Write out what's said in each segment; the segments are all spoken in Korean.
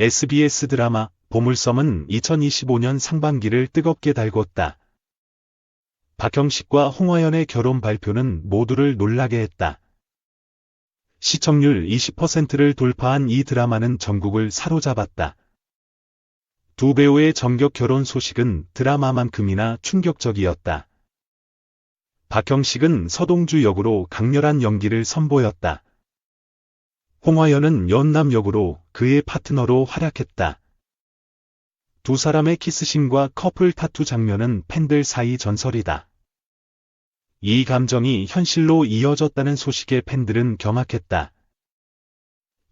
SBS 드라마 보물섬은 2025년 상반기를 뜨겁게 달궜다. 박형식과 홍화연의 결혼 발표는 모두를 놀라게 했다. 시청률 20%를 돌파한 이 드라마는 전국을 사로잡았다. 두 배우의 정격 결혼 소식은 드라마만큼이나 충격적이었다. 박형식은 서동주 역으로 강렬한 연기를 선보였다. 홍화연은 연남 역으로 그의 파트너로 활약했다. 두 사람의 키스신과 커플 타투 장면은 팬들 사이 전설이다. 이 감정이 현실로 이어졌다는 소식에 팬들은 경악했다.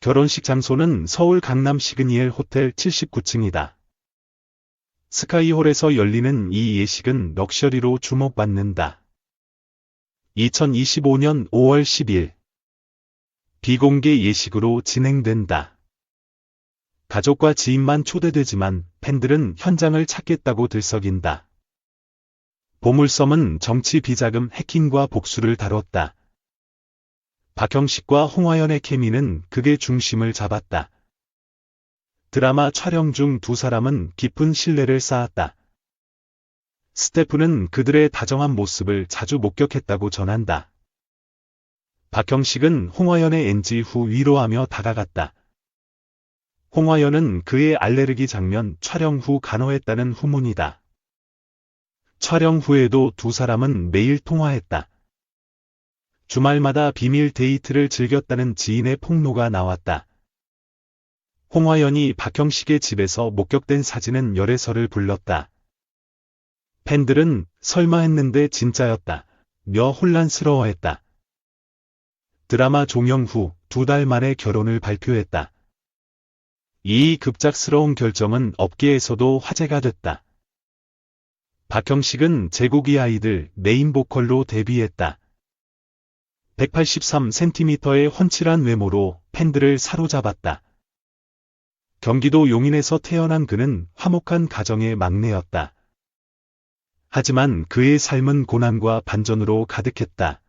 결혼식 장소는 서울 강남 시그니엘 호텔 79층이다. 스카이홀에서 열리는 이 예식은 럭셔리로 주목받는다. 2025년 5월 10일 비공개 예식으로 진행된다. 가족과 지인만 초대되지만 팬들은 현장을 찾겠다고 들썩인다. 보물섬은 정치 비자금 해킹과 복수를 다뤘다. 박형식과 홍화연의 케미는 극의 중심을 잡았다. 드라마 촬영 중 두 사람은 깊은 신뢰를 쌓았다. 스태프는 그들의 다정한 모습을 자주 목격했다고 전한다. 박형식은 홍화연의 NG 후 위로하며 다가갔다. 홍화연은 그의 알레르기 장면 촬영 후 간호했다는 후문이다. 촬영 후에도 두 사람은 매일 통화했다. 주말마다 비밀 데이트를 즐겼다는 지인의 폭로가 나왔다. 홍화연이 박형식의 집에서 목격된 사진은 열애설을 불렀다. 팬들은 설마 했는데 진짜였다. 며 혼란스러워했다. 드라마 종영 후 두 달 만에 결혼을 발표했다. 이 급작스러운 결정은 업계에서도 화제가 됐다. 박형식은 제국이 아이들 메인 보컬로 데뷔했다. 183cm의 훤칠한 외모로 팬들을 사로잡았다. 경기도 용인에서 태어난 그는 화목한 가정의 막내였다. 하지만 그의 삶은 고난과 반전으로 가득했다.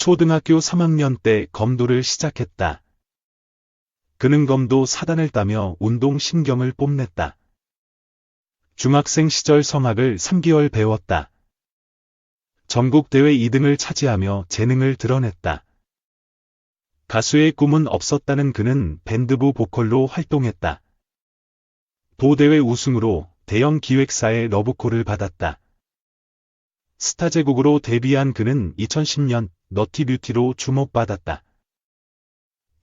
초등학교 3학년 때 검도를 시작했다. 그는 검도 사단을 따며 운동 신경을 뽐냈다. 중학생 시절 성악을 3개월 배웠다. 전국대회 2등을 차지하며 재능을 드러냈다. 가수의 꿈은 없었다는 그는 밴드부 보컬로 활동했다. 도대회 우승으로 대형 기획사의 러브콜을 받았다. 스타 제국으로 데뷔한 그는 2010년 너티뷰티로 주목받았다.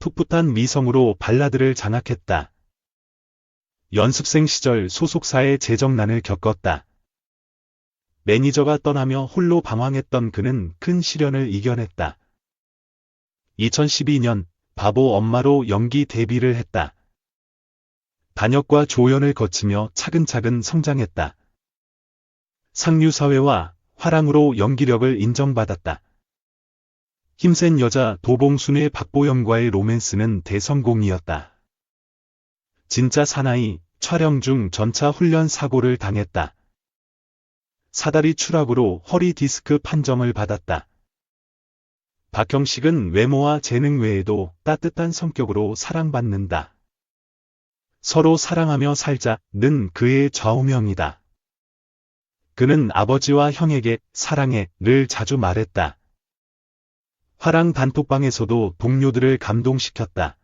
풋풋한 미성으로 발라드를 장악했다. 연습생 시절 소속사의 재정난을 겪었다. 매니저가 떠나며 홀로 방황했던 그는 큰 시련을 이겨냈다. 2012년 바보 엄마로 연기 데뷔를 했다. 단역과 조연을 거치며 차근차근 성장했다. 상류사회와 화랑으로 연기력을 인정받았다. 힘센 여자 도봉순의 박보영과의 로맨스는 대성공이었다. 진짜 사나이 촬영 중 전차 훈련 사고를 당했다. 사다리 추락으로 허리 디스크 판정을 받았다. 박형식은 외모와 재능 외에도 따뜻한 성격으로 사랑받는다. 서로 사랑하며 살자는 그의 좌우명이다. 그는 아버지와 형에게 사랑해 를 자주 말했다. 화랑 단톡방에서도 동료들을 감동시켰다.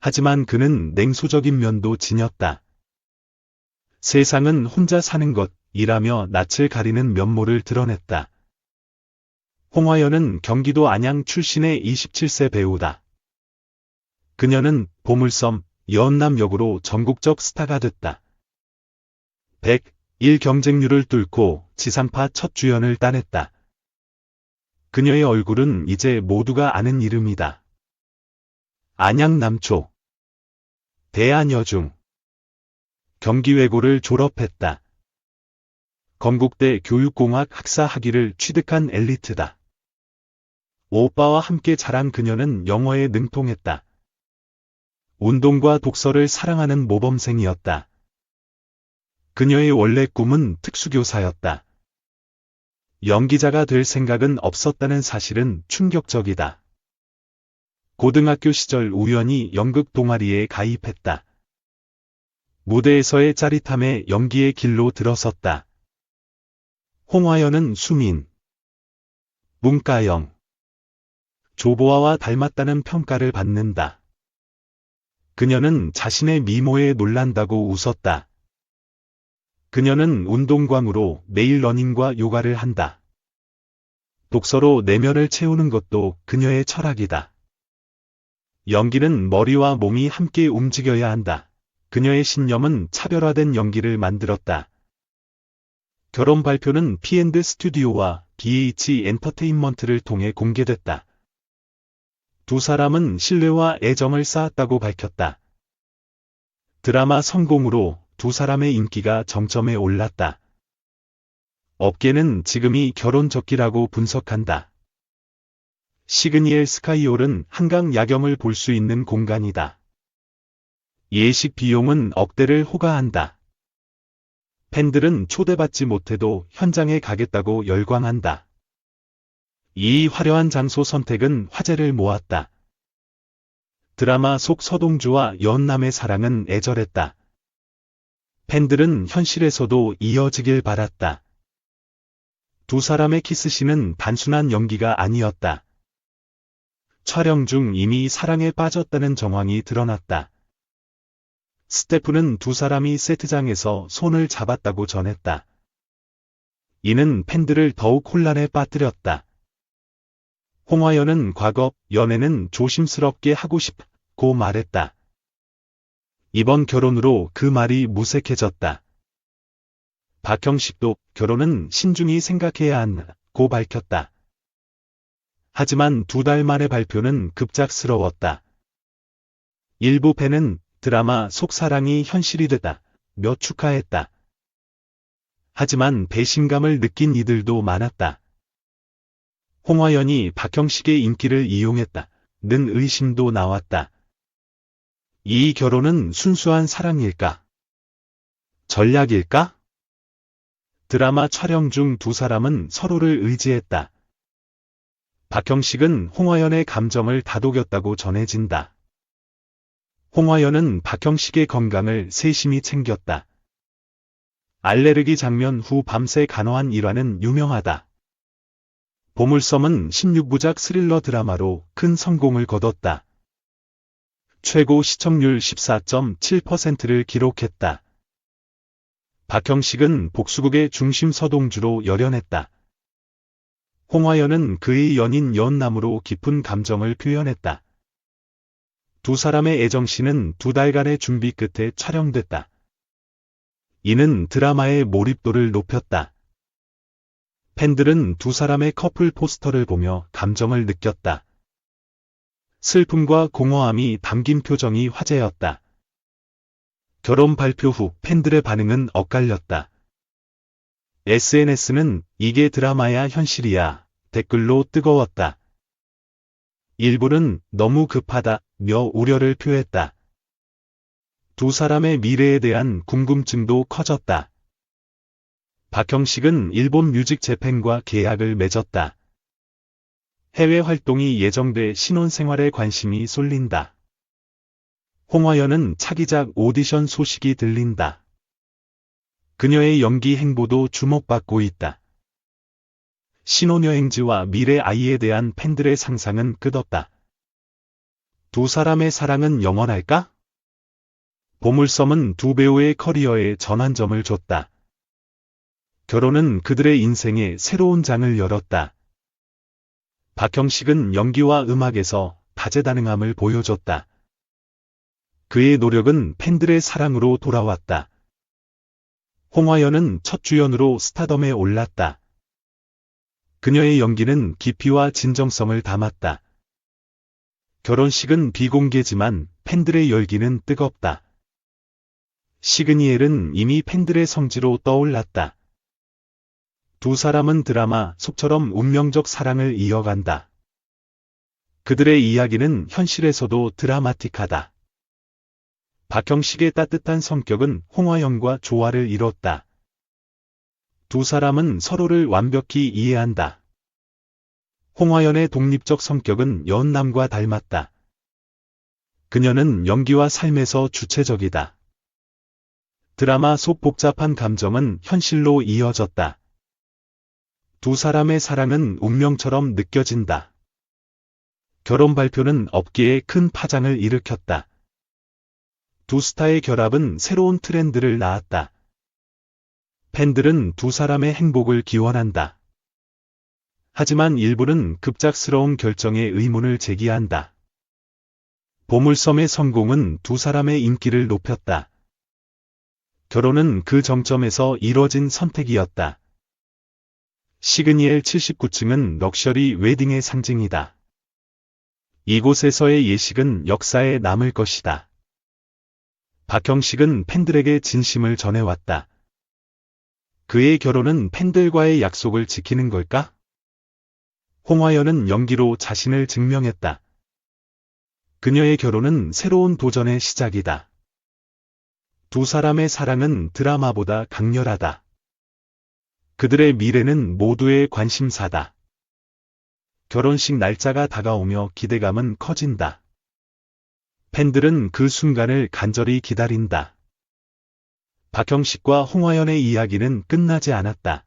하지만 그는 냉소적인 면도 지녔다. 세상은 혼자 사는 것이라며 낯을 가리는 면모를 드러냈다. 홍화연은 경기도 안양 출신의 27세 배우다. 그녀는 보물섬, 연남 역으로 전국적 스타가 됐다. 101 경쟁률을 뚫고 지상파 첫 주연을 따냈다. 그녀의 얼굴은 이제 모두가 아는 이름이다. 안양 남초 대한여중 경기외고를 졸업했다. 건국대 교육공학 학사 학위를 취득한 엘리트다. 오빠와 함께 자란 그녀는 영어에 능통했다. 운동과 독서를 사랑하는 모범생이었다. 그녀의 원래 꿈은 특수교사였다. 연기자가 될 생각은 없었다는 사실은 충격적이다. 고등학교 시절 우연히 연극 동아리에 가입했다. 무대에서의 짜릿함에 연기의 길로 들어섰다. 홍화연은 수민, 문가영, 조보아와 닮았다는 평가를 받는다. 그녀는 자신의 미모에 놀란다고 웃었다. 그녀는 운동광으로 매일 러닝과 요가를 한다. 독서로 내면을 채우는 것도 그녀의 철학이다. 연기는 머리와 몸이 함께 움직여야 한다. 그녀의 신념은 차별화된 연기를 만들었다. 결혼 발표는 P&D 스튜디오와 BH 엔터테인먼트를 통해 공개됐다. 두 사람은 신뢰와 애정을 쌓았다고 밝혔다. 드라마 성공으로 두 사람의 인기가 정점에 올랐다. 업계는 지금이 결혼 적기라고 분석한다. 시그니엘 스카이홀은 한강 야경을 볼 수 있는 공간이다. 예식 비용은 억대를 호가한다. 팬들은 초대받지 못해도 현장에 가겠다고 열광한다. 이 화려한 장소 선택은 화제를 모았다. 드라마 속 서동주와 연남의 사랑은 애절했다. 팬들은 현실에서도 이어지길 바랐다. 두 사람의 키스신은 단순한 연기가 아니었다. 촬영 중 이미 사랑에 빠졌다는 정황이 드러났다. 스태프는 두 사람이 세트장에서 손을 잡았다고 전했다. 이는 팬들을 더욱 혼란에 빠뜨렸다. 홍화연은 과거 연애는 조심스럽게 하고 싶고 말했다. 이번 결혼으로 그 말이 무색해졌다. 박형식도 결혼은 신중히 생각해야 한고 밝혔다. 하지만 두 달 만의 발표는 급작스러웠다. 일부 팬은 드라마 속 사랑이 현실이 됐다. 며 축하했다. 하지만 배신감을 느낀 이들도 많았다. 홍화연이 박형식의 인기를 이용했다. 는 의심도 나왔다. 이 결혼은 순수한 사랑일까? 전략일까? 드라마 촬영 중 두 사람은 서로를 의지했다. 박형식은 홍화연의 감정을 다독였다고 전해진다. 홍화연은 박형식의 건강을 세심히 챙겼다. 알레르기 장면 후 밤새 간호한 일화는 유명하다. 보물섬은 16부작 스릴러 드라마로 큰 성공을 거뒀다. 최고 시청률 14.7%를 기록했다. 박형식은 복수국의 중심 서동주로 열연했다. 홍화연은 그의 연인 연남으로 깊은 감정을 표현했다. 두 사람의 애정씬은 두 달간의 준비 끝에 촬영됐다. 이는 드라마의 몰입도를 높였다. 팬들은 두 사람의 커플 포스터를 보며 감정을 느꼈다. 슬픔과 공허함이 담긴 표정이 화제였다. 결혼 발표 후 팬들의 반응은 엇갈렸다. SNS는 이게 드라마야 현실이야 댓글로 뜨거웠다. 일부는 너무 급하다 며 우려를 표했다. 두 사람의 미래에 대한 궁금증도 커졌다. 박형식은 일본 뮤직 재팬과 계약을 맺었다. 해외 활동이 예정돼 신혼생활에 관심이 쏠린다. 홍화연은 차기작 오디션 소식이 들린다. 그녀의 연기 행보도 주목받고 있다. 신혼여행지와 미래 아이에 대한 팬들의 상상은 끝없다. 두 사람의 사랑은 영원할까? 보물섬은 두 배우의 커리어에 전환점을 줬다. 결혼은 그들의 인생에 새로운 장을 열었다. 박형식은 연기와 음악에서 다재다능함을 보여줬다. 그의 노력은 팬들의 사랑으로 돌아왔다. 홍화연은 첫 주연으로 스타덤에 올랐다. 그녀의 연기는 깊이와 진정성을 담았다. 결혼식은 비공개지만 팬들의 열기는 뜨겁다. 시그니엘은 이미 팬들의 성지로 떠올랐다. 두 사람은 드라마 속처럼 운명적 사랑을 이어간다. 그들의 이야기는 현실에서도 드라마틱하다. 박형식의 따뜻한 성격은 홍화영과 조화를 이뤘다. 두 사람은 서로를 완벽히 이해한다. 홍화연의 독립적 성격은 연남과 닮았다. 그녀는 연기와 삶에서 주체적이다. 드라마 속 복잡한 감정은 현실로 이어졌다. 두 사람의 사랑은 운명처럼 느껴진다. 결혼 발표는 업계에 큰 파장을 일으켰다. 두 스타의 결합은 새로운 트렌드를 낳았다. 팬들은 두 사람의 행복을 기원한다. 하지만 일부는 급작스러운 결정에 의문을 제기한다. 보물섬의 성공은 두 사람의 인기를 높였다. 결혼은 그 정점에서 이뤄진 선택이었다. 시그니엘 79층은 럭셔리 웨딩의 상징이다. 이곳에서의 예식은 역사에 남을 것이다. 박형식은 팬들에게 진심을 전해왔다. 그의 결혼은 팬들과의 약속을 지키는 걸까? 홍화연은 연기로 자신을 증명했다. 그녀의 결혼은 새로운 도전의 시작이다. 두 사람의 사랑은 드라마보다 강렬하다. 그들의 미래는 모두의 관심사다. 결혼식 날짜가 다가오며 기대감은 커진다. 팬들은 그 순간을 간절히 기다린다. 박형식과 홍화연의 이야기는 끝나지 않았다.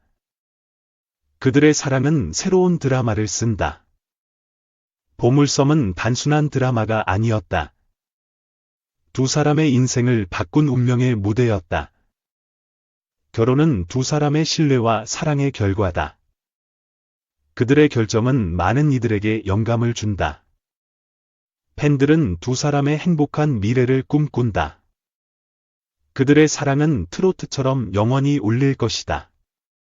그들의 사랑은 새로운 드라마를 쓴다. 보물섬은 단순한 드라마가 아니었다. 두 사람의 인생을 바꾼 운명의 무대였다. 결혼은 두 사람의 신뢰와 사랑의 결과다. 그들의 결정은 많은 이들에게 영감을 준다. 팬들은 두 사람의 행복한 미래를 꿈꾼다. 그들의 사랑은 트로트처럼 영원히 울릴 것이다.